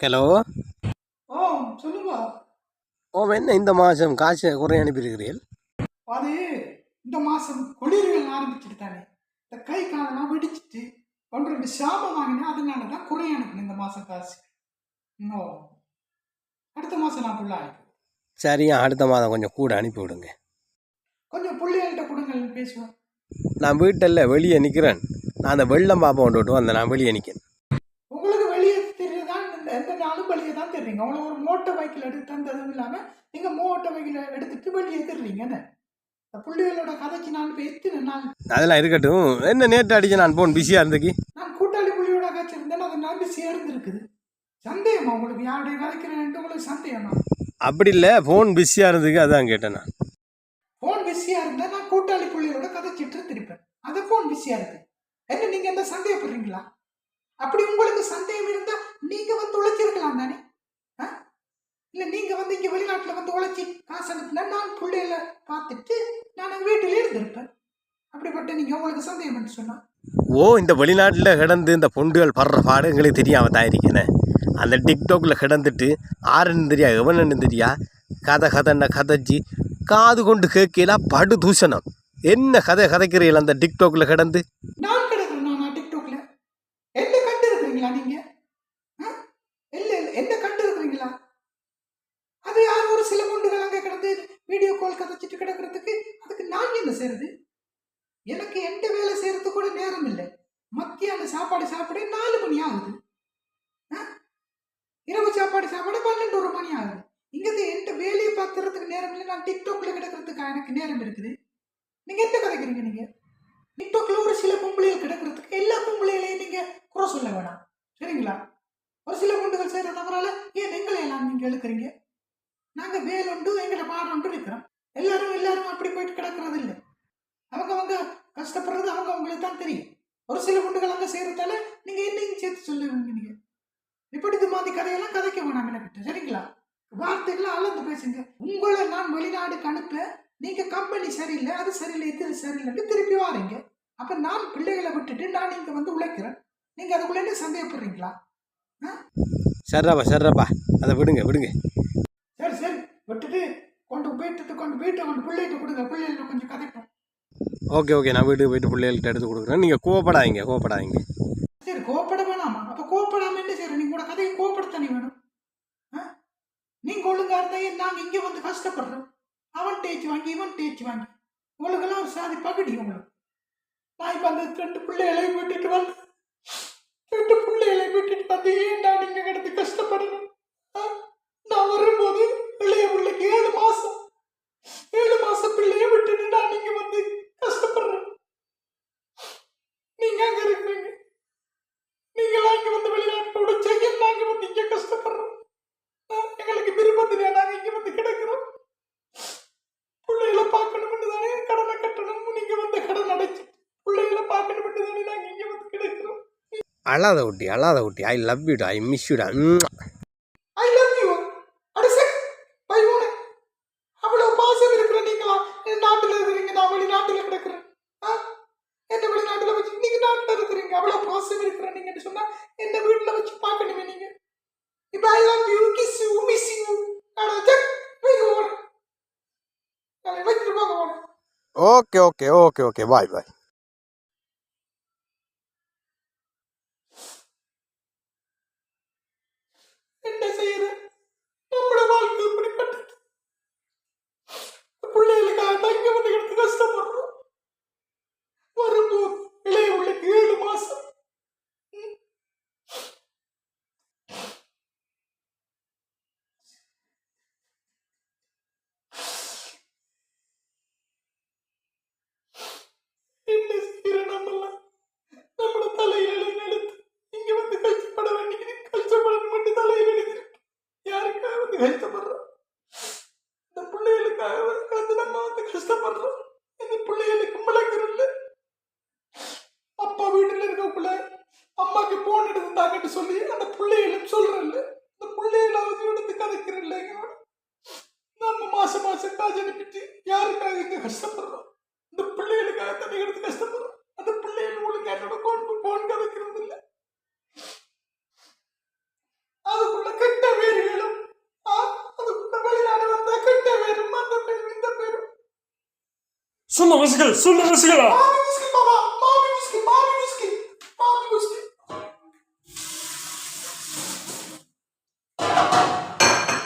Hello ஓ சொல்லுங்க. ஓ என்ன இந்த மாதம் காசு குறை அனுப்பியிருக்கிறீர்கள்? அது இந்த மாசம் குளிர்கள் ஆரம்பிச்சுட்டு தானே. இந்த கை காலெல்லாம் வெடிச்சிட்டு ஒன்று ரெண்டு சாபம் வாங்கினேன் அதனால தான் குறைய அனுப்பினேன் இந்த மாசம் காசு இன்னும் அடுத்த மாசம் நான் புள்ள அனுப்பி சரியா அடுத்த மாதம் கொஞ்சம் கூட அனுப்பி விடுங்க. கொஞ்சம் பிள்ளைகள்கிட்ட கொடுங்க பேசுவோம். நான் வீட்டில் வெளியே நிற்கிறேன் நான் அந்த வெள்ளம் பாப்பா கொண்டு விட்டு வந்தேன் நான் வெளியே நிற்கிறேன் உங்களுக்கு வெளியே தெரியுதான் இந்த எந்த நாளும் தெரியுங்க உங்களுக்கு ஒரு மோட்டர் பைக்கில் எடுத்து தந்ததும் இல்லாமல் நீங்கள் மோட்டர் பைக்கில் எடுத்துட்டு வெளியே இந்த பிள்ளைகளோட கதைக்கு நான் எத்தனை நாள்? அதெல்லாம் இருக்கட்டும். என்ன நேற்று அடிச்சு நான் போன் பிஸியாக இருந்துக்கு. நான் கூட்டாளி புள்ளியோட காய்ச்சிருந்தேன் அது நான் சேர்ந்து இருக்குது சந்தேகமா உங்களுக்கு? யாருடைய கதைக்கிறேன்ட்டு உங்களுக்கு சந்தேகமா? அப்படி இல்லை. ஃபோன் பிஸியாக இருந்ததுக்கு அதான் கேட்டேன் நான். ஃபோன் பிஸியா இருந்தா நான் கூட்டாளி புள்ளியோட கதைச்சிட்டு திருப்பேன் அது ஃபோன் பிஸியா இருக்கு. என்ன நீங்க எந்த சந்தேகப்படுறீங்களா? அப்படி உங்களுக்கு சந்தேகம் இருந்தா நீங்க வந்து உழைச்சிருக்கலாம் தானே? இல்ல நீங்க வந்து இங்க வெளிநாட்டுல வந்து உழைச்சி காசு அனுப்புனா நான் பிள்ளைகளை பார்த்துட்டு நான் வீட்டிலே இருந்திருப்பேன். அப்படிப்பட்ட நீங்க உங்களுக்கு சந்தேகம் சொன்னா? ஓ இந்த வெளிநாட்டில் கிடந்து இந்த பொண்டுகள் படுற பாடு எங்களுக்கு தெரியாமல் தான் இருக்கேனே. அந்த டிக்டாக்ல கிடந்துட்டு ஆறுன்னு தெரியா எவனன்னு தெரியா? கதை கதைன்ன கதைச்சி காது கொண்டு கேட்கல படு தூஷணம் என்ன கதை கதைக்கிறீர்கள் அந்த டிக்டாக்ல கிடந்து? நான் கிடக்குறேன் நான் டிக்டாக்ல? என்ன கண்டு இருக்கிறீங்களா நீங்க ஆ? இல்ல இல்ல என்ன கண்டு இருக்கிறீங்களா அது யார் ஒரு சில குண்டுகள் அங்க கிடந்து வீடியோ கால் கதைச்சிட்டு கிடக்கிறதுக்கு அதுக்கு நான் என்ன செய்யறது எனக்கு எந்த வேலை செய்யறது கூட நேரம் இல்லை. மத்தியான சாப்பாடு சாப்பிட நாலு மணி ஆகுது. ஆ? இரவு சாப்பாடு சாப்பிட பன்னெண்டு ஒரு மணி ஆகுது. இங்கே எந்த வேலையை பார்க்கறதுக்கு நேரம் இல்லை. நான் டிக்டாக்ல கிடக்கிறதுக்கு எனக்கு நேரம் இருக்குது. நீங்க என்ன கதைக்கிறீங்க நீங்க? டிக்டாக்ல ஒரு சில பொம்பளைகள் கிடக்கிறதுக்கு எல்லா பொம்பளைகளையும் நீங்க குறை சொல்ல வேணாம். சரிங்களா? ஒரு சில குண்டுகள் செய்யற தவறால ஏன் எங்களை எல்லாம் நீங்க எழுக்கிறீங்க நாங்க வேலுண்டு எங்களை பாடுண்டு இருக்கிறோம் எல்லாரும் எல்லாரும் அப்படி போயிட்டு கிடக்கிறது இல்லை அவங்க அவங்க கஷ்டப்படுறது அவங்க அவங்களுக்கு தான் தெரியும். ஒரு சில குண்டுகள் அங்க செய்யறதால நீங்க என்னையும் சேர்த்து சொல்லுவீங்க நீங்க. இப்படி இது மாதிரி கதையெல்லாம் கதைக்க வேணாம் எனக்கு சரிங்களா? வார்த்தைகளை அளந்து பேசுங்க. உங்களை நான் வெளிநாடுக்கு அனுப்ப நீங்க கம்பெனி சரியில்லை அது சரியில்லை இது சரியில்லைன்னு திருப்பி வாரீங்க. அப்ப நான் பிள்ளைகளை விட்டுட்டு நான் இங்க வந்து உழைக்கிறேன். நீங்க அதுக்குள்ள என்ன சந்தேகப்படுறீங்களா? சர்றாப்பா சர்றாப்பா. அதை விடுங்க விடுங்க. சரி சரி. விட்டுட்டு கொண்டு போயிட்டு கொண்டு வீட்டை கொண்டு பிள்ளைகிட்ட கொடுங்க. பிள்ளைகளை கொஞ்சம் கதைப்போம். Okay okay. நான் வீட்டுக்கு போயிட்டு பிள்ளைகள்கிட்ட எடுத்து கொடுக்குறேன். நீங்கள் கோவப்படாதீங்க கோவப்படாதீங்க. சரி கோவப்பட வேணாமா. அப்போ கோவப்படாம என்ன செய்யறோம் நீங்க கூட கதையை கோவப்படுத்தானே வேணும். ஆ? ஒழுங்காக இருந்தால் நாங்கள் இங்கே வந்து கஷ்டப்படுறோம். அவன் டேச்சு வாங்கி இவன் டேச்சு வாங்கி. உங்களுக்கெல்லாம் ஒரு சாதி பகுடி உங்களுக்கு. நான் இப்போ அந்த ரெண்டு பிள்ளைகளை விட்டுட்டு வந்து ரெண்டு பிள்ளைகளை விட்டுட்டு வந்து ஏன் நான் இங்க கிடந்து கஷ்டப்படணும் ஆ? நான் வரும்போது இளைய பிள்ளைக்கு ஏழு மாசம் ஏழு மாசம் பிள்ளைய விட்டுட்டு நான் இங்க வந்து கஷ்டப்படுறேன் நீங்க அங்க இருக்கிறீங்க நீங்களாம் இங்க வந்து வெளிநாட்டோட செய்ய நாங்க வந்து இங்க கஷ்டப்படுறோம் ஆ, எங்களுக்கு விருப்பத்திலே நாங்க இங்க வந்து கிடக்கிறோம். பிள்ளைகளை பார்க்கணும்னு தானே கடனை கட்டணும். நீங்க வந்து கடன் அடைச்சு பிள்ளைகளை பார்க்கணும்னு தானே நாங்க இங்க வந்து கிடக்கிறோம். அழாத குட்டி அழாத குட்டி. ஐ லவ் யூடா I miss யூடா okay okay okay okay bye bye வந்து Sunmaması gerek, sunmaması gerek. Ağlaması gerek baba.